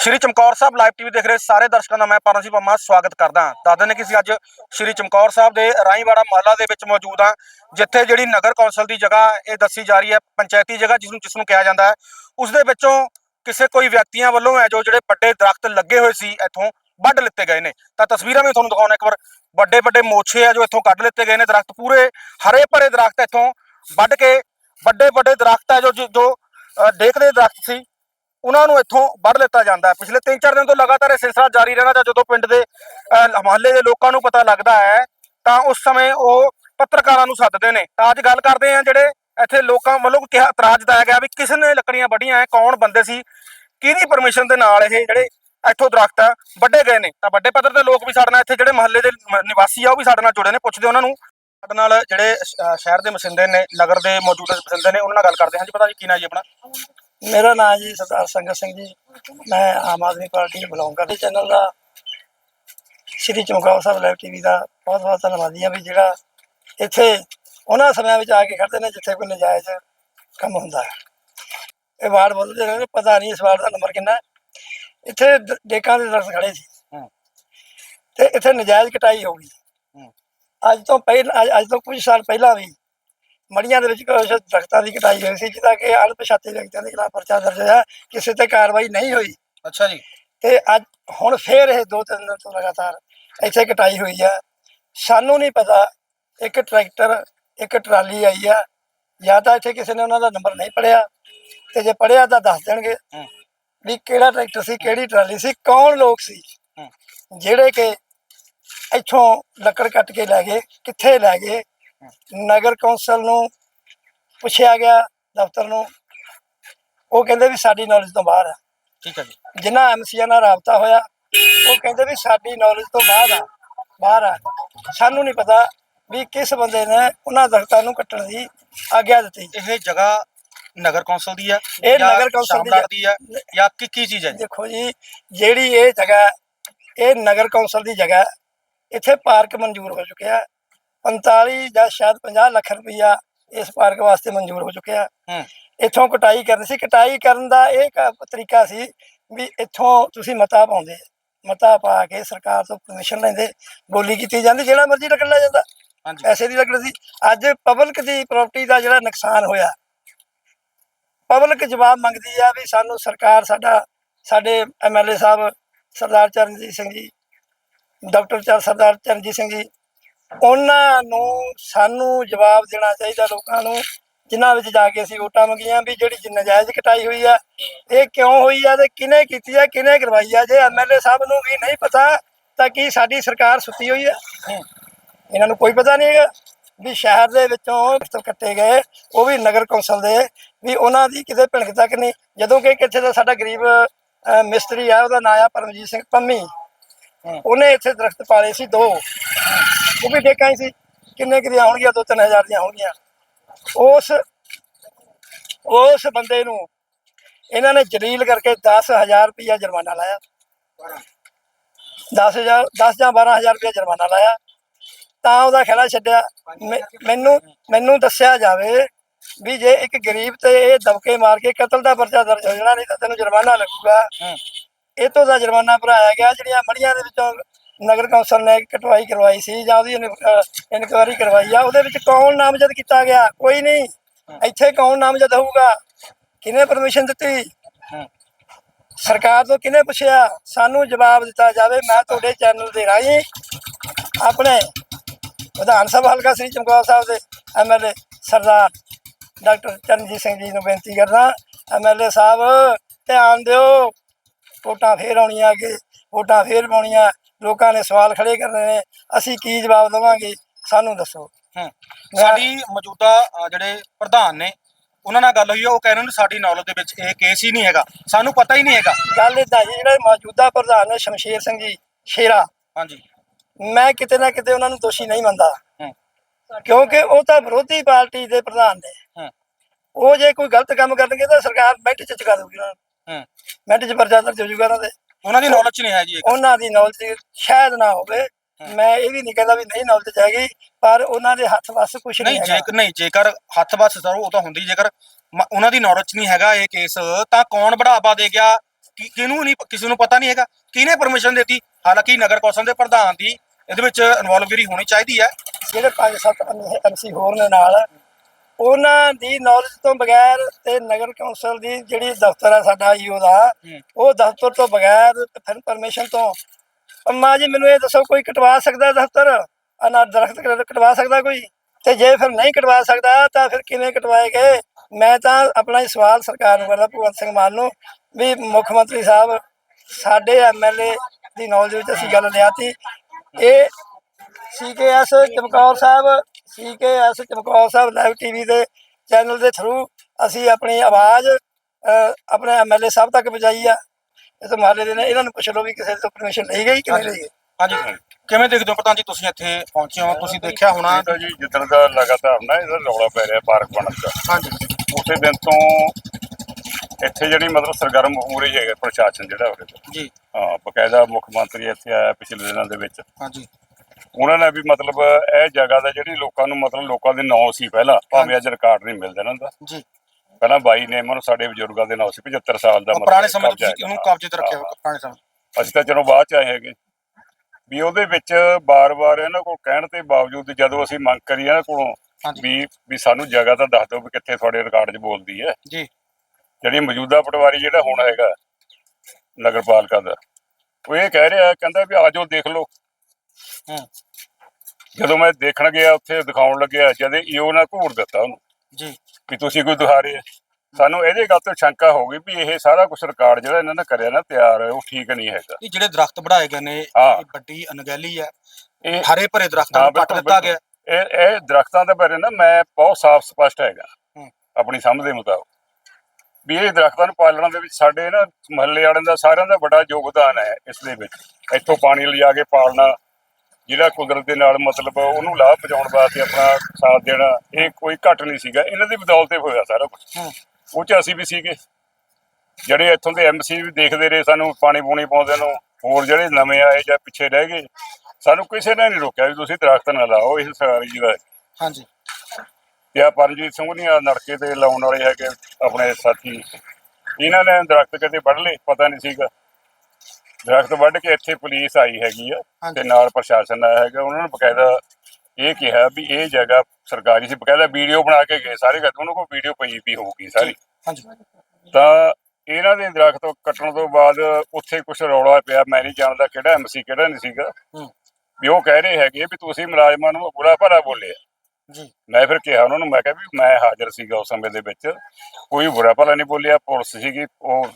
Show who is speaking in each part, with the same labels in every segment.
Speaker 1: ਸ਼੍ਰੀ Chamkaur Sahib live TV ਦੇਖ ਰਹੇ ਸਾਰੇ ਦਰਸ਼ਕਾਂ ਦਾ ਮੈਂ ਪਰਮਜੀਤ ਪੰਮਾ ਸਵਾਗਤ ਕਰਦਾ ਹਾਂ। ਦੱਸਦੇ ਨੇ ਕਿ ਅਸੀਂ ਅੱਜ ਸ਼੍ਰੀ ਚਮਕੌਰ ਸਾਹਿਬ ਦੇ ਰਾਈਵਾੜਾ ਮਹੱਲਾ ਦੇ ਵਿੱਚ ਮੌਜੂਦ ਹਾਂ ਜਿੱਥੇ ਜਿਹੜੀ ਨਗਰ ਕੌਂਸਲ ਦੀ ਜਗ੍ਹਾ ਇਹ ਦੱਸੀ ਜਾ ਰਹੀ ਹੈ ਪੰਚਾਇਤੀ ਜਗ੍ਹਾ ਜਿਸ ਨੂੰ ਜਿਸ ਨੂੰ ਕਿਹਾ ਜਾਂਦਾ ਹੈ। ਉਸ ਦੇ ਵਿੱਚੋਂ ਕਿਸੇ ਕੋਈ ਵਿਅਕਤੀਆਂ ਵੱਲੋਂ ਹੈ ਜੋ ਜਿਹੜੇ ਵੱਡੇ ਦਰਖਤ ਲੱਗੇ ਹੋਏ ਸੀ ਇੱਥੋਂ ਵੱਢ ਲਿੱਤੇ ਗਏ ਨੇ। ਤਾਂ ਤਸਵੀਰਾਂ ਵੀ ਤੁਹਾਨੂੰ ਦਿਖਾਉਣਾ ਇੱਕ ਵਾਰ। ਵੱਡੇ ਵੱਡੇ ਮੋਛੇ ਆ ਜੋ ਇੱਥੋਂ ਕੱਢ ਲਿੱਤੇ ਗਏ ਨੇ ਦਰਖਤ। ਪੂਰੇ ਹਰੇ ਭਰੇ ਦਰਖਤ ਇੱਥੋਂ ਵੱਢ ਕੇ ਵੱਡੇ ਵੱਡੇ ਦਰਖਤ ਹੈ ਜੋ ਜੋ- ਜੋ ਅ, ਦਰਖਤ ਸੀ। ਉਹਨਾਂ ਨੂੰ ਇੱਥੋਂ ਵੱਢ ਲਿੱਤਾ ਜਾਂਦਾ ਹੈ। ਪਿਛਲੇ 3-4 ਦਿਨ ਤੋਂ ਲਗਾਤਾਰ ਇਹ ਸਿਲਸਿਲਾ ਜਾਰੀ ਰਹਿਣਾ ਤਾਂ ਜਦੋਂ ਪਿੰਡ ਦੇ ਮੁਹੱਲੇ ਦੇ ਲੋਕਾਂ ਨੂੰ ਪਤਾ ਲੱਗਦਾ ਹੈ, ਤਾਂ ਉਸ ਸਮੇਂ ਉਹ ਪੱਤਰਕਾਰਾਂ ਨੂੰ ਸੱਦਦੇ ਨੇ। ਤਾਂ ਅੱਜ ਗੱਲ ਕਰਦੇ ਆ ਜਿਹੜੇ ਇੱਥੇ ਲੋਕਾਂ ਵੱਲੋਂ ਕਿਹਾ, ਇਤਰਾਜ਼ ਦਿੱਤਾ ਗਿਆ ਵੀ ਕਿਸ ਨੇ ਲੱਕੜੀਆਂ ਵੱਢੀਆਂ ਕੌਣ ਬੰਦੇ ਸੀ, ਕਿਹਦੀ ਪਰਮਿਸ਼ਨ ਦੇ ਨਾਲ ਇਹ ਜਿਹੜੇ ਇੱਥੋਂ ਦਰਖਤ ਆ ਵੱਡੇ ਗਏ ਨੇ। ਤਾਂ ਵੱਡੇ ਪੱਧਰ ਤੇ ਲੋਕ ਵੀ ਸਾਡੇ ਨਾਲ ਇੱਥੇ ਜਿਹੜੇ ਮੁਹੱਲੇ ਦੇ ਨਿਵਾਸੀ ਆ, ਉਹ ਵੀ ਸਾਡੇ ਨਾਲ ਜੁੜੇ ਨੇ। ਪੁੱਛਦੇ ਉਹਨਾਂ ਨੂੰ। ਸਾਡੇ ਨਾਲ ਜਿਹੜੇ ਸ਼ਹਿਰ ਦੇ ਮਸਿੰਦੇ ਨੇ, ਨਗਰ ਦੇ ਮੌਜੂਦਾ ਮਸਿੰਦੇ ਨੇ, ਉਹਨਾਂ ਨਾਲ ਗੱਲ ਕਰਦੇ ਹਾਂ ਜੀ। ਪਤਾ ਜੀ ਕੀ ਨਾਂ ਜੀ ਆਪਣਾ?
Speaker 2: ਮੇਰਾ ਨਾਮ ਜੀ ਸਰਦਾਰ ਸੰਗਤ ਸਿੰਘ ਜੀ ਮੈਂ ਆਮ ਆਦਮੀ ਪਾਰਟੀ ਨੂੰ ਬਿਲੋਂਗ ਕਰਦੇ ਚੈਨਲ ਦਾ ਸ਼੍ਰੀ ਚਮਕੌਰ ਸਾਹਿਬ ਲਾਈਵ ਟੀਵੀ ਦਾ ਬਹੁਤ ਬਹੁਤ ਧੰਨਵਾਦੀ ਹਾਂ ਵੀ ਜਿਹੜਾ ਇੱਥੇ ਉਹਨਾਂ ਸਮਿਆਂ ਵਿੱਚ ਆ ਕੇ ਖੜਦੇ ਨੇ ਜਿੱਥੇ ਕੋਈ ਨਜਾਇਜ਼ ਕੰਮ ਹੁੰਦਾ ਹੈ ਇਹ ਵਾਰਡ ਬਦਲਦੇ ਰਹਿੰਦੇ ਪਤਾ ਨਹੀਂ ਇਸ ਵਾਰਡ ਦਾ ਨੰਬਰ ਕਿੰਨਾ ਹੈ। ਇੱਥੇ ਦ- ਡੇਕਾਂ ਦੇ ਦਰਖਤ ਖੜੇ ਸੀ
Speaker 1: ਹੂੰ।
Speaker 2: ਤੇ ਇੱਥੇ ਨਜਾਇਜ਼ ਕਟਾਈ ਹੋ ਗਈ। ਅੱਜ ਤੋਂ ਪਹਿਲਾਂ ਅੱਜ ਤੋਂ ਕੁਝ ਸਾਲ ਪਹਿਲਾਂ ਵੀ ਮੜੀਆਂ ਦੇ ਵਿੱਚ ਕੁਝ ਦਰਖਤਾਂ ਦੀ ਕਟਾਈ ਹੋਈ ਸੀ ਜਿਹਦਾ ਕਿ ਅਣਪਛਾਤੇ ਵਿਅਕਤੀਆਂ ਦੇ ਖਿਲਾਫ ਪਰਚਾ ਦਰਜ ਹੋਇਆ ਕਿਸੇ ਤੇ ਕਾਰਵਾਈ ਨਹੀਂ ਹੋਈ।
Speaker 1: ਅੱਛਾ ਜੀ।
Speaker 2: ਤੇ ਅੱਜ ਹੁਣ ਫੇਰ ਇਹ ਦੋ ਤਿੰਨ ਦਿਨ ਤੋਂ ਲਗਾਤਾਰ ਇੱਥੇ ਕਟਾਈ ਹੋਈ ਆ। ਸਾਨੂੰ ਨਹੀਂ ਪਤਾ ਇੱਕ ਟਰੈਕਟਰ ਇੱਕ ਟਰਾਲੀ ਆਈ ਆ। ਜਾਂ ਤਾਂ ਇੱਥੇ ਕਿਸੇ ਨੇ ਉਹਨਾਂ ਦਾ ਨੰਬਰ ਨਹੀਂ ਪੜਿਆ ਤੇ ਜੇ ਪੜਿਆ ਤਾਂ ਦੱਸ ਦੇਣਗੇ। ਵੀ ਕਿਹੜਾ ਟਰੈਕਟਰ ਸੀ ਕਿਹੜੀ ਟਰਾਲੀ ਸੀ ਕੌਣ ਲੋਕ ਸੀ। ਜਿਹੜੇ ਕਿ ਇੱਥੋਂ ਲੱਕੜ ਕੱਟ ਕੇ ਲੈ ਗਏ ਕਿੱਥੇ ਲੈ ਗਏ ਨਗਰ ਕੌਂਸਲ ਨੂੰ ਪੁੱਛਿਆ ਗਿਆ ਦਫ਼ਤਰ ਨੂੰ। ਉਹ ਕਹਿੰਦੇ ਵੀ ਸਾਡੀ ਨੌਲੇਜ ਤੋਂ ਬਾਹਰ ਆ।
Speaker 1: ਠੀਕ ਹੈ ਜੀ।
Speaker 2: ਜਿਨ੍ਹਾਂ ਐਮਸੀਆ ਨਾਲ ਰਾਬਤਾ ਹੋਇਆ ਉਹ ਕਹਿੰਦੇ ਵੀ ਸਾਡੀ ਨੌਲੇਜ ਤੋਂ ਬਾਅਦ ਆ ਬਾਹਰ ਆ। ਸਾਨੂੰ ਨਹੀਂ ਪਤਾ ਵੀ ਕਿਸ ਬੰਦੇ ਨੇ ਉਹਨਾਂ ਦਰਖਤਾਂ ਨੂੰ ਕੱਟਣ ਦੀ ਆਗਿਆ ਦਿੱਤੀ।
Speaker 1: ਇਹ ਜਗ੍ਹਾ ਨਗਰ ਕੌਂਸਲ ਦੀ ਹੈ
Speaker 2: ਇਹ ਨਗਰ ਕੌਂਸਲ ਦੀ
Speaker 1: ਹੈ ਜਾਂ ਕੀ ਕੀ ਚੀਜ਼ ਹੈ
Speaker 2: ਦੇਖੋ ਜੀ ਜਿਹੜੀ ਇਹ ਜਗ੍ਹਾ ਇਹ ਨਗਰ ਕੌਂਸਲ ਦੀ ਜਗ੍ਹਾ। ਇੱਥੇ ਪਾਰਕ ਮਨਜ਼ੂਰ ਹੋ ਚੁੱਕਿਆ। ਹੈ। 45 ਜਾਂ ਸ਼ਾਇਦ 50 ਲੱਖ ਰੁਪਈਆ ਇਸ ਪਾਰਕ ਵਾਸਤੇ ਮਨਜ਼ੂਰ ਹੋ ਚੁੱਕਿਆ।
Speaker 1: ਹੂੰ।
Speaker 2: ਇੱਥੋਂ ਕਟਾਈ ਕਰਨੀ ਸੀ। ਕਟਾਈ ਕਰਨ ਦਾ ਇਹ ਤਰੀਕਾ ਸੀ ਵੀ ਇੱਥੋਂ ਤੁਸੀਂ ਮਤਾ ਪਾਉਂਦੇ। ਮਤਾ ਪਾ ਕੇ ਸਰਕਾਰ ਤੋਂ ਪਰਮਿਸ਼ਨ ਲੈਂਦੇ। ਬੋਲੀ ਕੀਤੀ ਜਾਂਦੀ ਜਿਹੜਾ ਮਰਜ਼ੀ ਲੱਕੜ ਲੈ ਜਾਂਦਾ ਪੈਸੇ ਦੀ ਲੱਕੜ ਸੀ। ਅੱਜ ਪਬਲਿਕ ਦੀ ਪ੍ਰਾਪਰਟੀ ਦਾ ਜਿਹੜਾ ਨੁਕਸਾਨ ਹੋਇਆ। ਪਬਲਿਕ ਜਵਾਬ ਮੰਗਦੀ ਆ ਵੀ ਸਾਨੂੰ ਸਰਕਾਰ ਸਾਡਾ ਸਾਡੇ ਐਮਐਲਏ ਸਾਹਿਬ ਸਰਦਾਰ ਚਰਨਜੀਤ ਸਿੰਘ ਜੀ ਡਾਕਟਰ ਚਰ ਸਰਦਾਰ ਚਰਨਜੀਤ ਸਿੰਘ ਜੀ ਉਹਨਾਂ ਨੂੰ ਸਾਨੂੰ ਜਵਾਬ ਦੇਣਾ ਚਾਹੀਦਾ ਲੋਕਾਂ ਨੂੰ ਜਿਨ੍ਹਾਂ ਵਿੱਚ ਜਾ ਕੇ ਅਸੀਂ ਵੋਟਾਂ ਮੰਗੀਆਂ ਵੀ ਜਿਹੜੀ ਨਜਾਇਜ਼ ਕਟਾਈ ਹੋਈ ਆ ਇਹ ਕਿਉਂ ਹੋਈ ਆ ਤੇ ਕਿਹਨੇ ਕੀਤੀ ਆ ਕਿਹਨੇ ਕਰਵਾਈ ਆ? ਜੇ ਐਮਐਲਏ ਸਾਹਿਬ ਨੂੰ ਵੀ ਨਹੀਂ ਪਤਾ ਤਾਂ ਕੀ ਸਾਡੀ ਸਰਕਾਰ ਸੁੱਤੀ ਹੋਈ ਆ? ਇਹਨਾਂ ਨੂੰ ਕੋਈ ਪਤਾ ਨਹੀਂ ਹੈਗਾ ਵੀ ਸ਼ਹਿਰ ਦੇ ਵਿੱਚੋਂ ਦਫ਼ਤਰ ਕੱਟੇ ਗਏ ਉਹ ਵੀ ਨਗਰ ਕੌਂਸਲ ਦੇ ਵੀ ਉਹਨਾਂ ਦੀ ਕਿਤੇ ਭਿਣਕ ਤੱਕ ਨਹੀਂ। ਜਦੋਂ ਕਿ ਕਿੱਥੇ ਦਾ ਸਾਡਾ ਗਰੀਬ ਮਿਸਤਰੀ ਆ ਉਹਦਾ ਨਾਂ ਆ ਪਰਮਜੀਤ ਸਿੰਘ ਪੰਮੀ। ਉਹਨੇ ਇੱਥੇ ਦਰਖਤ ਪਾਲੇ ਸੀ ਦੋ। ਉਹ ਵੀ ਡੇਕਾਂ ਸੀ ਕਿੰਨੇ ਕੁ ਦੀਆਂ ਹੋਣਗੀਆਂ ਦੋ ਤਿੰਨ ਹਜ਼ਾਰ ਦੀਆਂ ਹੋਣਗੀਆਂ। ਉਸ ਉਸ ਬੰਦੇ ਨੂੰ ਇਹਨਾਂ ਨੇ ਜਲੀਲ ਕਰਕੇ 10000 ਰੁਪਇਆ ਜੁਰਮਾਨਾ ਲਾਇਆ। 10000 10 ਜਾਂ 12000 ਰੁਪਇਆ ਜੁਰਮਾਨਾ ਲਾਇਆ। ਤਾਂ ਉਹਦਾ ਖਹਿੜਾ ਛੱਡਿਆ ਮੈਨੂੰ ਮੈਨੂੰ ਦੱਸਿਆ ਜਾਵੇ ਵੀ ਜੇ ਇੱਕ ਗਰੀਬ ਤੇ ਇਹ ਦਬਕੇ ਮਾਰ ਕੇ ਕਤਲ ਦਾ ਪਰਚਾ ਦਰਜ ਹੋ ਜਾਣਾ ਨਹੀਂ ਤਾਂ ਤੈਨੂੰ ਜੁਰਮਾਨਾ ਲੱਗੂਗਾ। ਇਹ ਤੋਂ ਦਾ ਜੁਰਮਾਨਾ ਭਰਾਇਆ ਗਿਆ ਜਿਹੜੀਆਂ ਮੜੀਆਂ ਦੇ ਵਿੱਚੋਂ ਨਗਰ ਕੌਂਸਲ ਨੇ ਕਟਵਾਈ ਕਰਵਾਈ ਸੀ ਜਾਂ ਉਹਦੀ ਇਨਕੁਆਇਰੀ ਕਰਵਾਈ ਆ ਉਹਦੇ ਵਿੱਚ ਕੌਣ ਨਾਮਜ਼ਦ ਕੀਤਾ ਗਿਆ? ਕੋਈ ਨਹੀਂ। ਇੱਥੇ ਕੌਣ ਨਾਮਜ਼ਦ ਹੋਊਗਾ? ਕਿਹਨੇ ਪਰਮਿਸ਼ਨ ਦਿੱਤੀ? ਸਰਕਾਰ ਤੋਂ ਕਿਹਨੇ ਪੁੱਛਿਆ? ਸਾਨੂੰ ਜਵਾਬ ਦਿੱਤਾ ਜਾਵੇ। ਮੈਂ ਤੁਹਾਡੇ ਚੈਨਲ ਦੇ ਰਾਹੀਂ ਆਪਣੇ ਵਿਧਾਨ ਸਭਾ ਹਲਕਾ ਸ੍ਰੀ ਚਮਕੌਰ ਸਾਹਿਬ ਦੇ ਐਮਐਲਏ ਸਰਦਾਰ ਡਾਕਟਰ ਚਰਨਜੀਤ ਸਿੰਘ ਜੀ ਨੂੰ ਬੇਨਤੀ ਕਰਦਾ ਐਮਐਲਏ ਸਾਹਿਬ ਧਿਆਨ ਦਿਓ। ਵੋਟਾਂ ਫੇਰ ਆਉਣੀਆਂ ਅੱਗੇ। ਵੋਟਾਂ ਫੇਰ ਪਾਉਣੀਆਂ। ਲੋਕਾਂ ਨੇ ਸਵਾਲ ਖੜੇ ਕਰਨੇ ਨੇ ਅਸੀਂ ਕੀ ਜਵਾਬ ਦੇਵਾਂਗੇ ਸਾਨੂੰ ਦੱਸੋ।
Speaker 1: ਹੂੰ। ਸਾਡੀ ਮੌਜੂਦਾ ਅ, ਜਿਹੜੇ ਪ੍ਰਧਾਨ ਨੇ ਉਹਨਾਂ ਨਾਲ ਗੱਲ ਹੋਈ ਆ ਉਹ ਕਹਿ ਰਹੇ ਨੇ ਸਾਡੀ ਨੌਲੇਜ ਦੇ ਵਿੱਚ ਇਹ ਕੇਸ ਹੀ ਨਹੀਂ ਹੈਗਾ। ਸਾਨੂੰ ਪਤਾ ਹੀ ਨਹੀਂ ਹੈਗਾ।
Speaker 2: ਗੱਲ ਇਦਾਂ ਜੀ ਜਿਹੜੇ ਮੌਜੂਦਾ ਪ੍ਰਧਾਨ ਨੇ ਸ਼ਮਸ਼ੇਰ ਸਿੰਘ ਜੀ ਸ਼ੇਰਾ।
Speaker 1: ਹਾਂਜੀ।
Speaker 2: ਮੈਂ ਕਿਤੇ ਨਾ ਕਿਤੇ ਉਹਨਾਂ ਨੂੰ ਦੋਸ਼ੀ ਨਹੀਂ ਮੰਨਦਾ।
Speaker 1: ਹੂੰ।
Speaker 2: ਕਿਉਂਕਿ ਉਹ ਤਾਂ ਵਿਰੋਧੀ ਪਾਰਟੀ ਦੇ ਪ੍ਰਧਾਨ ਨੇ।
Speaker 1: ਹੂੰ।
Speaker 2: ਉਹ ਜੇ ਕੋਈ ਗਲਤ ਕੰਮ ਕਰਨਗੇ ਤਾਂ ਸਰਕਾਰ ਮਿੰਟ ਚ ਚੁਕਾ ਦਊਗੀ ਉਹਨਾਂ ਨੂੰ।
Speaker 1: ਹੂੰ।
Speaker 2: ਮਿੰਟ ਚ ਪਰਚਾ ਦਰਜ ਹੋ ਜਾਊਗਾ ਉਹਨਾਂ ਦੇ।
Speaker 1: ਉਹਨਾਂ ਦੀ ਨੌਲੇਜ ਨਹੀਂ ਹੈ ਜੀ ਇਹ।
Speaker 2: ਉਹਨਾਂ ਦੀ ਨੌਲੇਜ ਸ਼ਾਇਦ ਨਾ ਹੋਵੇ। ਮੈਂ ਇਹ ਵੀ ਨਹੀਂ ਕਹਿੰਦਾ ਵੀ ਨਹੀਂ ਨੌਲੇਜ ਹੈਗੀ ਪਰ ਉਹਨਾਂ ਦੇ ਹੱਥ ਵੱਸ ਕੁਝ ਨਹੀਂ
Speaker 1: ਨਹੀਂ
Speaker 2: ਹੈਗਾ।
Speaker 1: ਜੇਕਰ ਨਹੀਂ ਜੇਕਰ ਹੱਥ ਬਸ ਸਰ ਉਹ ਤਾਂ ਹੁੰਦੀ ਜੇਕਰ ਮ- ਉਹਨਾਂ ਦੀ ਨੌਲੇਜ ਨਹੀਂ ਹੈਗਾ ਇਹ ਕੇਸ ਤਾਂ ਕੌਣ ਬੜਾਵਾ ਦੇ ਗਿਆ? ਕੀ- ਕਿਹਨੂੰ ਨਹੀਂ ਕਿਸੇ ਨੂੰ ਪਤਾ ਨਹੀਂ ਹੈਗਾ। ਕਿਹਨੇ ਪਰਮਿਸ਼ਨ ਦਿੱਤੀ? ਹਾਲਾਂਕਿ ਨਗਰ ਕੌਂਸਲ ਦੇ ਪ੍ਰਧਾਨ ਦੀ ਇਹਦੇ ਵਿੱਚ ਇਨਵੋਲਵਰੀ ਹੋਣੀ ਚਾਹੀਦੀ ਹੈ।
Speaker 2: ਜਿਹੜੇ ਪੰਜ ਸੱਤ ਐਮਸੀ ਹੋਰ ਨੇ ਨਾਲ ਉਹਨਾਂ ਦੀ ਨੌਲੇਜ ਤੋਂ ਬਗੈਰ ਤੇ ਨਗਰ ਕੌਂਸਲ ਦੀ ਜਿਹੜੀ ਦਫ਼ਤਰ ਆ ਸਾਡਾ ਈਓ ਦਾ
Speaker 1: ਹੂੰ।
Speaker 2: ਉਹ ਦਫ਼ਤਰ ਤੋਂ ਬਗੈਰ ਫਿਰ ਪਰਮਿਸ਼ਨ ਤੋਂ। ਅੰਮਾ ਜੀ ਮੈਨੂੰ ਇਹ ਦੱਸੋ ਕੋਈ ਕਟਵਾ ਸਕਦਾ ਦਫ਼ਤਰ? ਅਨਾ ਦਰਖਤ ਕਟਵਾ ਸਕਦਾ ਕੋਈ? ਤੇ ਜੇ ਫਿਰ ਨਹੀਂ ਕਟਵਾ ਸਕਦਾ ਤਾਂ ਫਿਰ ਕਿਵੇਂ ਕਟਵਾਏਗੇ ਮੈਂ ਤਾਂ ਆਪਣਾ ਹੀ ਸਵਾਲ ਸਰਕਾਰ ਨੂੰ ਕਰਦਾ ਭਗਵੰਤ ਸਿੰਘ ਮਾਨ ਨੂੰ ਵੀ ਮੁੱਖ ਮੰਤਰੀ ਸਾਹਿਬ ਸਾਡੇ ਐਮਐਲਏ ਦੀ ਨੌਲੇਜ ਵਿੱਚ ਅਸੀਂ ਗੱਲ ਲਿਆਤੀ। ਇਹ CKS Chamkaur Sahib CKS Chamkaur Sahib live TV ਦੇ ਚੈਨਲ ਦੇ ਥਰੂ ਅਸੀਂ ਆਪਣੀ ਆਵਾਜ਼ ਆਪਣੇ ਐਮਐਲਏ ਸਾਹਿਬ ਤੱਕ ਪਹੁੰਚਾਈ ਆ। ਇਸ ਮਹੱਲੇ ਦੇ ਨੇ ਇਹਨਾਂ ਨੂੰ ਪੁੱਛ ਲਓ ਵੀ ਕਿਸੇ ਤੋਂ ਪਰਮਿਸ਼ਨ ਲਈ ਗਈ ਕਿ ਨਹੀਂ ਲਈ ਗਈ?
Speaker 1: ਹਾਂਜੀ ਕਿਵੇਂ ਦੇਖਦੇ ਹੋ ਪ੍ਰਧਾਨ ਜੀ ਤੁਸੀਂ ਇੱਥੇ ਪਹੁੰਚੇ ਹੋ? ਤੁਸੀਂ ਦੇਖਿਆ ਹੋਣਾ?
Speaker 3: ਜੀ ਜਿੱਦਣ ਦਾ ਲਗਾਤਾਰ ਨਾ ਇਹਦਾ ਰੌਲਾ ਪੈ ਰਿਹਾ ਪਾਰਕ ਬਣਨ ਦਾ।
Speaker 1: ਹਾਂਜੀ।
Speaker 3: ਉਸੇ ਦਿਨ ਤੋਂ ਇੱਥੇ ਜਿਹੜੀ ਮਤਲਬ ਸਰਗਰਮ ਹੋ ਰਹੀ ਹੈਗਾ ਪ੍ਰਸ਼ਾਸਨ ਜਿਹੜਾ ਉਰੇ। ਦਾ
Speaker 1: ਜੀ।
Speaker 3: ਹਾਂ ਬਕਾਇਦਾ ਮੁੱਖ ਮੰਤਰੀ ਇੱਥੇ ਆਇਆ ਪਿਛਲੇ ਦਿਨਾਂ ਦੇ ਵਿੱਚ।
Speaker 1: ਹਾਂਜੀ।
Speaker 3: ਉਹਨਾਂ ਨੇ ਵੀ ਮਤਲਬ ਇਹ ਜਗ੍ਹਾ ਦਾ ਜਿਹੜੀ ਲੋਕਾਂ ਨੂੰ ਮਤਲਬ ਲੋਕਾਂ ਦੇ ਨਾਂ ਸੀ ਪਹਿਲਾਂ ਭਾਵੇਂ ਅੱਜ ਰਿਕਾਰਡ ਨਹੀਂ ਮਿਲਦਾ ਇਹਨਾਂ ਦਾ।
Speaker 1: ਜੀ।
Speaker 3: ਪਹਿਲਾਂ ਬਾਈ ਨੇ ਨੂੰ ਸਾਡੇ ਬਜ਼ੁਰਗਾਂ ਦੇ ਨਾਂ ਸੀ 75 ਸਾਲ ਦਾ
Speaker 1: ਪੁਰਾਣੇ ਸਮੇਂ ਤੋਂ ਤੁਸੀਂ ਉਹਨੂੰ। ਕਬਜ਼ੇ ਤੇ ਰੱਖਿਆ ਪੁਰਾਣੇ ਸਮੇਂ।
Speaker 3: ਅਸੀਂ ਤਾਂ ਚਲੋ ਬਾਅਦ ਚ ਆਏ ਹੈਗੇ। ਵੀ ਉਹਦੇ ਵਿੱਚ ਬਾਰ-ਬਾਰ ਇਹਨਾਂ ਕੋਲ ਕਹਿਣ ਤੇ ਬਾਵਜੂਦ ਜਦੋਂ ਅਸੀਂ ਮੰਗ ਕਰੀ ਇਹਨਾਂ ਕੋਲੋਂ ਵੀ ਵੀ ਸਾਨੂੰ ਜਗ੍ਹਾ ਤਾਂ ਦੱਸ ਦਿਓ ਵੀ ਕਿੱਥੇ ਤੁਹਾਡੇ ਰਿਕਾਰਡ 'ਚ ਬੋਲਦੀ ਹੈ।
Speaker 1: ਜੀ।
Speaker 3: ਜਿਹੜੀ ਮੌਜੂਦਾ ਪਟਵਾਰੀ ਜਿਹੜਾ ਹੁਣ ਹੈਗਾ ਨਗਰਪਾਲਿਕਾ ਦਾ ਉਹ ਇਹ ਕਹਿ ਰਿਹਾ ਕਹਿੰਦਾ ਵੀ ਆਜੋ ਦੇਖ ਲਓ। ਜਦੋਂ ਮੈਂ ਦੇਖਣ ਗਿਆ ਉੱਥੇ ਦਿਖਾਉਣ ਲੱਗਿਆ ਜਦ ਈਓ ਨੇ ਘੂਰ ਦਿੱਤਾ ਉਹਨੂੰ
Speaker 1: ਜੀ।
Speaker 3: ਵੀ ਤੁਸੀਂ ਕੋਈ ਦਿਖਾ ਰਹੇ। ਸਾਨੂੰ ਇਹਦੇ ਗੱਲ ਤੋਂ ਸ਼ੰਕਾ ਹੋ ਗਈ ਵੀ ਇਹ ਸਾਰਾ ਕੁਝ ਰਿਕਾਰਡ ਜਿਹੜਾ ਇਹਨਾਂ ਨੇ ਕਰਿਆ ਨਾ ਤਿਆਰ ਉਹ ਠੀਕ ਨਹੀਂ ਹੈਗਾ।
Speaker 1: ਇਹ ਜਿਹੜੇ ਦਰਖਤ ਵਧਾਏ ਗਏ ਨੇ
Speaker 3: ਹਾਂ।
Speaker 1: ਇਹ ਵੱਡੀ ਅਣਗਹਿਲੀ ਹੈ।
Speaker 3: ਇਹ
Speaker 1: ਹਰੇ ਭਰੇ ਦਰਖਤਾਂ
Speaker 3: ਹਾਂ,
Speaker 1: ਨੂੰ ਕੱਟ
Speaker 3: ਬਿਲਕੁਲ,
Speaker 1: ਦਿੱਤਾ ਗਿਆ
Speaker 3: ਇਹ ਇਹ ਦਰਖਤਾਂ ਦੇ ਬਾਰੇ ਨਾ ਮੈਂ ਬਹੁਤ ਸਾਫ਼ ਸਪਸ਼ਟ ਹੈਗਾ
Speaker 1: ਹੂੰ।
Speaker 3: ਆਪਣੀ ਸਮਝ ਦੇ ਮੁਤਾਬਕ। ਵੀ ਇਹ ਦਰਖਤਾਂ ਨੂੰ ਪਾਲਣ ਦੇ ਵਿੱਚ ਸਾਡੇ ਨਾ ਮਹੱਲੇ ਵਾਲਿਆਂ ਦਾ ਸਾਰਿਆਂ ਦਾ ਵੱਡਾ ਯੋਗਦਾਨ ਹੈ ਇਸ ਦੇ ਵਿੱਚ। ਇੱਥੋਂ ਪਾਣੀ ਲਿਜਾ ਕੇ ਪਾਲਣਾ ਜਿਹੜਾ ਕੁਦਰਤ ਦੇ ਨਾਲ ਮਤਲਬ ਉਹਨੂੰ ਲਾਭ ਪਹੁੰਚਾਉਣ ਵਾਸਤੇ ਆਪਣਾ ਸਾਥ ਦੇਣਾ ਇਹ ਕੋਈ ਘੱਟ ਨਹੀਂ ਸੀਗਾ। ਇਹਨਾਂ ਦੀ ਬਦੌਲਤ ਹੀ ਹੋਇਆ ਸਾਰਾ ਕੁਝ ਉਹ ਚ ਅਸੀਂ ਵੀ ਸੀਗੇ। ਜਿਹੜੇ ਇੱਥੋਂ ਦੇ ਐਮਸੀ ਵੀ ਦੇਖਦੇ ਰਹੇ ਸਾਨੂੰ ਪਾਣੀ ਪੂਣੀ ਪਾਉਂਦੇ ਨੂੰ ਹੋਰ ਜਿਹੜੇ ਨਵੇਂ ਆਏ ਜਾਂ ਪਿੱਛੇ ਰਹਿ ਗਏ ਸਾਨੂੰ ਕਿਸੇ ਨੇ ਨਹੀਂ ਰੋਕਿਆ ਵੀ ਤੁਸੀਂ ਦਰਖਤ ਨਾ ਲਾਓ ਇਹ ਸਰਕਾਰੀ ਜਗ੍ਹਾ ਹੈ
Speaker 1: ਹਾਂਜੀ।
Speaker 3: ਤੇ ਆ ਪਰਮਜੀਤ ਸਿੰਘ ਨਹੀਂ ਆ ਨੜਕੇ ਤੇ ਲਾਉਣ ਵਾਲੇ ਹੈਗੇ ਆਪਣੇ ਸਾਥੀ। ਇਹਨਾਂ ਨੇ ਦਰਖਤ ਕਿਤੇ ਵੱਢ ਲਏ ਪਤਾ ਨਹੀਂ ਸੀਗਾ। ਦਰਖਤ ਵੱਢ ਕੇ ਇੱਥੇ ਪੁਲਿਸ ਆਈ ਹੈਗੀ ਆ। ਤੇ ਨਾਲ ਪ੍ਰਸ਼ਾਸਨ ਆਇਆ ਹੈਗਾ। ਉਹਨਾਂ ਨੇ ਬਕਾਇਦਾ ਇਹ ਕਿਹਾ ਵੀ ਇਹ ਜਗ੍ਹਾ ਸਰਕਾਰੀ ਸੀ। ਬਕਾਇਦਾ ਵੀਡੀਓ ਬਣਾ ਕੇ ਗਏ ਸਾਰੇ ਕਹਿੰਦੇ ਉਹਨਾਂ ਕੋਲ ਵੀਡੀਓ ਪਈ ਵੀ ਹੋਊਗੀ ਸਾਰੀ।
Speaker 1: ਹਾਂਜੀ।
Speaker 3: ਤਾਂ ਇਹਨਾਂ ਦੇ ਦਰਖਤ ਕੱਟਣ ਤੋਂ ਬਾਅਦ ਉੱਥੇ ਕੁਝ ਰੌਲਾ ਪਿਆ। ਮੈਂ ਨਹੀਂ ਜਾਣਦਾ ਕਿਹੜਾ ਐਮਸੀ ਕਿਹੜਾ ਨਹੀਂ ਸੀਗਾ। ਵੀ ਉਹ ਕਹਿ ਰਹੇ ਹੈਗੇ ਵੀ ਤੁਸੀਂ ਮੁਲਾਜ਼ਮਾਂ ਨੂੰ ਬੁਰਾ ਭਲਾ ਬੋਲਿਆ।
Speaker 1: ਜੀ।
Speaker 3: ਮੈਂ ਫਿਰ ਕਿਹਾ ਉਹਨਾਂ ਨੂੰ ਮੈਂ ਕਿਹਾ ਵੀ ਮੈਂ ਹਾਜ਼ਰ ਸੀਗਾ ਉਸ ਸਮੇਂ ਦੇ ਵਿੱਚ। ਕੋਈ ਬੁਰਾ ਭਲਾ ਨਹੀਂ ਬੋਲਿਆ। ਪੁਲਿਸ ਸੀਗੀ ਉਹ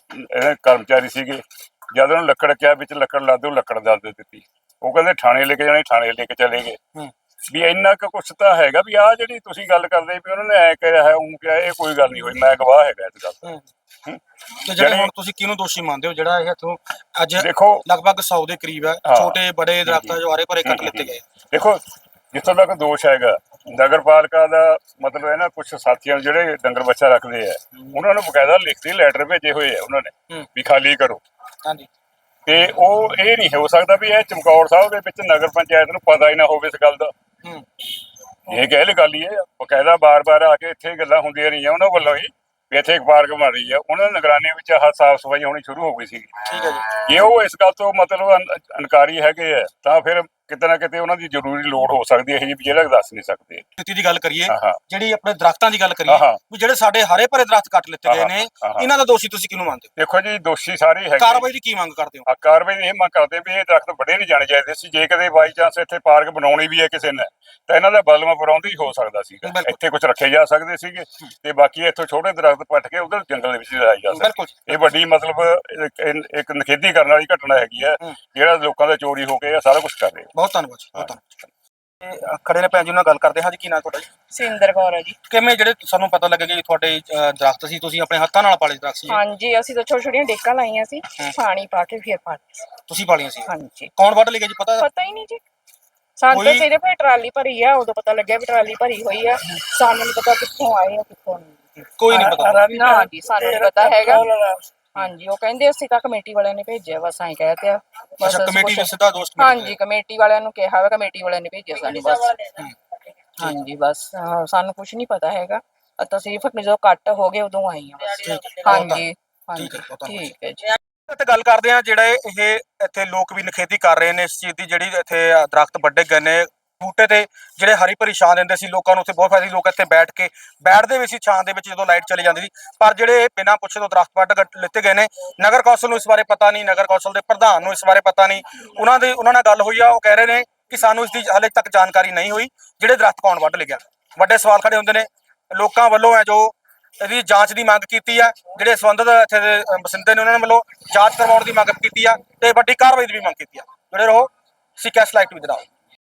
Speaker 3: ਕਰਮਚਾਰੀ ਸੀਗੇ। ਜਦ ਉਹਨੂੰ ਲੱਕੜ ਕਿਹਾ ਵਿੱਚ ਲੱਕੜ ਲਾ ਦਿਓ ਲੱਕੜ ਦੱਸ ਦੇ ਦਿੱਤੀ। ਉਹ ਕਹਿੰਦੇ ਥਾਣੇ ਲੈ ਕੇ ਜਾਣੇ ਥਾਣੇ ਲੈ ਕੇ ਚਲੇ ਗਏ। ਵੀ ਇੰਨਾ ਕੁ ਕੁਛ ਤਾਂ ਹੈਗਾ ਵੀ ਆਹ ਜਿਹੜੀ ਤੁਸੀਂ ਗੱਲ ਕਰਦੇ ਵੀ ਉਹਨਾਂ ਨੇ ਐ ਕਿਹਾ ਹੈ ਉਹ ਕਿਹਾ ਇਹ ਕੋਈ ਗੱਲ ਨਹੀਂ ਹੋਈ ਮੈਂ ਗਵਾਹ ਹੈਗਾ ਇਸ ਗੱਲ।
Speaker 1: ਤੇ ਜਿਹੜੇ ਹੁਣ ਤੁਸੀਂ ਕਿਹਨੂੰ ਦੋਸ਼ੀ ਮੰਨਦੇ ਹੋ ਜਿਹੜਾ ਇਹ ਇੱਥੋਂ ਅੱਜ
Speaker 3: ਦੇਖੋ।
Speaker 1: ਲਗਭਗ 100 ਦੇ ਕਰੀਬ ਹੈ। ਛੋਟੇ ਬੜੇ ਦਰਖਤਾਂ ਜੋ ਹਰੇ ਭਰੇ ਕੱਟ ਲਿੱਤੇ ਗਏ
Speaker 3: ਦੇਖੋ ਜਿੱਥੋਂ ਤੱਕ ਦੋਸ਼ ਹੈਗਾ ਨਗਰਪਾਲਿਕਾ ਦਾ ਮਤਲਬ ਹੈ ਨਾ ਕੁਝ ਸਾਥੀਆਂ ਜਿਹੜੇ ਡੰਗਰ ਬੱਚਾ ਰੱਖਦੇ ਆ ਉਹਨਾਂ ਨੂੰ ਬਕਾਇਦਾ ਲਿਖਤੀ ਲੈਟਰ ਭੇਜੇ ਹੋਏ ਆ ਉਹਨਾਂ ਨੇ ਵੀ ਖਾਲੀ ਕਰੋ।
Speaker 1: ਹਾਂਜੀ
Speaker 3: ਤੇ ਉਹ ਇਹ ਨਹੀਂ ਹੋ ਸਕਦਾ ਵੀ ਇਹ ਚਮਕੌਰ ਸਾਹਿਬ ਦੇ ਵਿੱਚ ਨਗਰ ਪੰਚਾਇਤ ਨੂੰ ਪਤਾ ਹੀ ਨਾ ਹੋਵੇ ਇਸ ਗੱਲ ਦਾ।
Speaker 1: ਹੂੰ।
Speaker 3: ਇਹ ਕਹਿ ਗੱਲ ਹੀ ਹੈ ਬਕਾਇਦਾ ਬਾਰ-ਬਾਰ ਆ ਕੇ ਇੱਥੇ ਗੱਲਾਂ ਹੁੰਦੀਆਂ ਰਹੀਆਂ ਉਹਨਾਂ ਵੱਲੋਂ ਹੀ ਵੀ ਇੱਥੇ ਇੱਕ ਪਾਰਕ ਬਣ ਰਹੀ ਹੈ। ਉਹਨਾਂ ਦੀ ਨਿਗਰਾਨੀ ਵਿੱਚ ਆਹ ਸਾਫ਼ ਸਫ਼ਾਈ ਹੋਣੀ ਸ਼ੁਰੂ ਹੋ ਗਈ ਸੀ।
Speaker 1: ਠੀਕ ਹੈ ਜੀ।
Speaker 3: ਜੇ ਉਹ ਇਸ ਗੱਲ ਤੋਂ ਮਤਲਬ ਅਨ- ਅਨਕਾਰੀ ਹੈਗੇ ਆ ਤਾਂ ਫਿਰ ਕਿਤੇ ਨਾ ਕਿਤੇ ਉਹਨਾਂ ਦੀ ਜ਼ਰੂਰੀ ਲੋੜ ਹੋ ਸਕਦੀ ਹੈ ਜੀ ਜਿਹੜਾ ਦੱਸ ਨਹੀਂ ਸਕਦੇ।
Speaker 1: ਸਥਿਤੀ ਦੀ ਗੱਲ ਕਰੀਏ
Speaker 3: ਹਾਂ ਹਾਂ।
Speaker 1: ਜਿਹੜੀ ਆਪਣੇ ਦਰਖਤਾਂ ਦੀ ਗੱਲ ਕਰੀਏ
Speaker 3: ਹਾਂ।
Speaker 1: ਵੀ ਜਿਹੜੇ ਸਾਡੇ ਹਰੇ ਭਰੇ ਦਰਖਤ ਕੱਟ ਲਿੱਤੇ ਗਏ
Speaker 3: ਹਾਂ,
Speaker 1: ਨੇ
Speaker 3: ਹਾਂ, ਹਾਂ।
Speaker 1: ਇਹਨਾਂ ਦਾ ਦੋਸ਼ੀ ਤੁਸੀਂ ਕਿਹਨੂੰ ਮੰਨਦੇ ਹੋ?
Speaker 3: ਦੇਖੋ ਜੀ ਦੋਸ਼ੀ ਸਾਰੇ ਹੈਗੇ
Speaker 1: ਕਾਰਵਾਈ ਦੀ ਕੀ ਮੰਗ ਕਰਦੇ ਹੋ?
Speaker 3: ਆ ਕਾਰਵਾਈ ਦੀ ਇਹ ਮੰਗ ਕਰਦੇ ਵੀ ਇਹ ਦਰਖਤ ਵੱਡੇ ਨਹੀਂ ਜਾਣੇ ਚਾਹੀਦੇ ਸੀ। ਜੇ ਕਦੇ ਬਾਈ ਚਾਂਸ ਇੱਥੇ ਪਾਰਕ ਬਣਾਉਣੀ ਵੀ ਹੈ ਕਿਸੇ ਨੇ ਤਾਂ ਇਹਨਾਂ ਦਾ ਬਲਮਾ ਪਰਾਉਂਦੀ ਹੀ ਹੋ ਸਕਦਾ ਸੀਗਾ।
Speaker 1: ਬਿਲਕੁਲ।
Speaker 3: ਇੱਥੇ ਕੁਝ ਰੱਖੇ ਜਾ ਸਕਦੇ ਸੀਗੇ ਤੇ ਬਾਕੀ ਇੱਥੋਂ ਛੋਟੇ ਦਰਖਤ ਪੱਟ ਕੇ ਉਧਰ ਜੰਗਲ ਦੇ ਵਿੱਚ ਲਾਏ ਜਾ ਸਕਦੇ।
Speaker 1: ਬਿਲਕੁਲ।
Speaker 3: ਇਹ ਵੱਡੀ ਮਤਲਬ ਇੱਕ- ਇੱਕ ਨਖੇਦੀ ਕਰਨ ਵਾਲੀ ਘਟਨਾ ਹੈਗੀ ਹੈ
Speaker 1: ਹੂੰ।
Speaker 3: ਜਿਹੜਾ ਲੋਕਾਂ ਦਾ ਚੋਰੀ ਹੋ ਕੇ ਇਹ ਸਾਰਾ ਕੁਝ ਕਰ ਰਹੇ
Speaker 1: ਬਹੁਤ ਧੰਨਵਾਦ ਜੀ ਬਹੁਤ ਧੰਨਵਾਦ। ਤੇ ਖੜੇ ਨੇ ਭੈਣ ਜੀ ਨਾਲ ਗੱਲ ਕਰਦੇ ਹਾਂ ਜੀ ਕੀ ਨਾਮ ਤੁਹਾਡਾ ਜੀ?
Speaker 4: ਸਿੰਦਰ ਕੌਰ ਹੈ ਜੀ।
Speaker 1: ਕਿਵੇਂ ਜਿਹੜੇ ਸਾਨੂੰ ਪਤਾ ਲੱਗੇ ਕਿ ਤੁਹਾਡੇ ਦਰਖਤ ਸੀ ਤੁਸੀਂ ਆਪਣੇ ਹੱਥਾਂ ਨਾਲ ਪਾਲੇ ਦਰਖਤ ਸੀ।
Speaker 4: ਹਾਂਜੀ ਅਸੀਂ ਤਾਂ ਛੋਟੀਆਂ ਛੋਟੀਆਂ ਡੇਕਾਂ ਲਾਈਆਂ ਸੀ। ਪਾਣੀ ਪਾ ਕੇ ਫਿਰ ਪਾਣੀ ਸੀ।
Speaker 1: ਤੁਸੀਂ ਪਾਲੀਆਂ ਸੀ?
Speaker 4: ਹਾਂਜੀ।
Speaker 1: ਕੌਣ ਵੱਢ ਲੈ ਗਿਆ ਜੀ ਪਤਾ?
Speaker 4: ਪਤਾ ਹੀ ਨਹੀਂ ਜੀ। ਸਾਨੂੰ ਤਾਂ
Speaker 1: ਕੋਈ-
Speaker 4: ਸਿਰਫ ਇਹ ਟਰਾਲੀ ਭਰੀ ਆ ਉਦੋਂ ਪਤਾ ਲੱਗਿਆ ਵੀ ਟਰਾਲੀ ਭਰੀ ਹੋਈ ਆ। ਸਾਨੂੰ ਨਹੀਂ ਪਤਾ ਕਿੱਥੋਂ ਆਏ ਆ ਕਿੱਥੋਂ ਨਹੀਂ।
Speaker 1: ਕੋਈ ਨਹੀਂ ਪਤਾ।
Speaker 4: ਨਾ ਜੀ, ਸਾਨੂੰ ਪਤਾ ਹੈਗਾ। ਹਾਂਜੀ ਉਹ ਕਹਿੰਦੇ ਅਸੀਂ ਤਾਂ ਕਮੇਟੀ ਵਾਲਿਆਂ ਨੇ ਭੇਜਿਆ ਬਸ ਐਂ ਕਹਿ ਆ ਬਸ
Speaker 1: ਅੱਛਾ ਕਮੇਟੀ
Speaker 4: ਕੁਛ-
Speaker 1: ਸਿੱਧਾ ਦੋਸਤ
Speaker 4: ਹਾਂਜੀ ਕਮੇਟੀ ਵਾਲਿਆਂ ਨੂੰ ਕਿਹਾ ਵਾ ਕਮੇਟੀ ਵਾਲਿਆਂ ਨੇ ਭੇਜਿਆ ਸਾਨੂੰ ਬਸ। ਹਾਂਜੀ ਬਸ ਹਾਂ, ਸਾਨੂੰ ਕੁਝ ਨਹੀਂ ਪਤਾ ਹੈਗਾ ਅਸੀਂ ਸਿਰਫ ਜਦੋਂ ਕੱਟ ਹੋ ਗਏ ਉਦੋਂ ਆਏ ਆ ਬਸ। ਹਾਂਜੀ ਹਾਂਜੀ
Speaker 1: ਠੀਕ ਹੈ, ਬਹੁਤ ਧੰਨਵਾਦ।
Speaker 4: ਠੀਕ ਹੈ ਜੀ
Speaker 1: ਇੱਥੇ ਗੱਲ ਕਰਦੇ ਆ ਜਿਹੜੇ ਇਹ ਇੱਥੇ ਲੋਕ ਵੀ ਨਖੇਤੀ ਕਰ ਰਹੇ ਨੇ ਇਸ ਚੀਜ਼ ਦੀ ਜਿਹੜੀ ਇੱਥੇ ਦਰਖਤ ਵੱਡੇ ਗਏ ਨੇ ਬੂਟੇ ਤੇ ਜਿਹੜੇ ਹਰੀ ਭਰੀ ਛਾਂ ਦਿੰਦੇ ਸੀ ਲੋਕਾਂ ਨੂੰ ਉੱਥੇ ਬਹੁਤ ਫਾਇਦਾ ਸੀ ਲੋਕ ਇੱਥੇ ਬੈਠ ਕੇ ਬੈਠਦੇ ਵੀ ਸੀ ਛਾਂ ਦੇ ਵਿੱਚ ਜਦੋਂ ਲਾਈਟ ਚਲੀ ਜਾਂਦੀ ਸੀ ਪਰ ਜਿਹੜੇ ਬਿਨਾਂ ਪੁੱਛੇ ਤੋਂ ਦਰਖਤ ਵੱਢ ਲਿੱਤੇ ਗਏ ਨੇ ਨਗਰ ਕੌਂਸਲ ਨੂੰ ਇਸ ਬਾਰੇ ਪਤਾ ਨਹੀਂ ਨਗਰ ਕੌਂਸਲ ਦੇ ਪ੍ਰਧਾਨ ਨੂੰ ਇਸ ਬਾਰੇ ਪਤਾ ਨਹੀਂ ਉਹਨਾਂ ਦੇ ਉਹਨਾਂ ਨਾਲ ਗੱਲ ਹੋਈ ਆ ਉਹ ਕਹਿ ਰਹੇ ਨੇ ਕਿ ਸਾਨੂੰ ਇਸ ਦੀ ਹਾਲੇ ਤੱਕ ਜਾਣਕਾਰੀ ਨਹੀਂ ਹੋਈ ਜਿਹੜੇ ਦਰਖਤ ਕੌਣ ਵੱਢ ਲਿਆ। ਵੱਡੇ ਸਵਾਲ ਖੜੇ ਹੁੰਦੇ ਨੇ ਲੋਕਾਂ ਵੱਲੋਂ ਹੈ ਜੋ ਇਹਦੀ ਜਾਂਚ ਦੀ ਮੰਗ ਕੀਤੀ ਆ ਜਿਹੜੇ ਸੰਬੰਧਿਤ ਇੱਥੇ ਦੇ ਅ, ਨੇ ਉਹਨਾਂ ਵੱਲੋਂ ਜਾਂਚ ਕਰਵਾਉਣ ਦੀ ਮੰਗ ਕੀਤੀ ਆ ਤੇ ਵੱਡੀ ਕਾਰਵਾਈ ਦੀ ਵੀ ਮੰਗ ਕੀਤੀ ਆ। ਜਿਹੜੇ ਰਹੋ ਸੀ ਕੈਸ਼ ਲਾਈਟ ਵੀ ਦਿਖਾਓ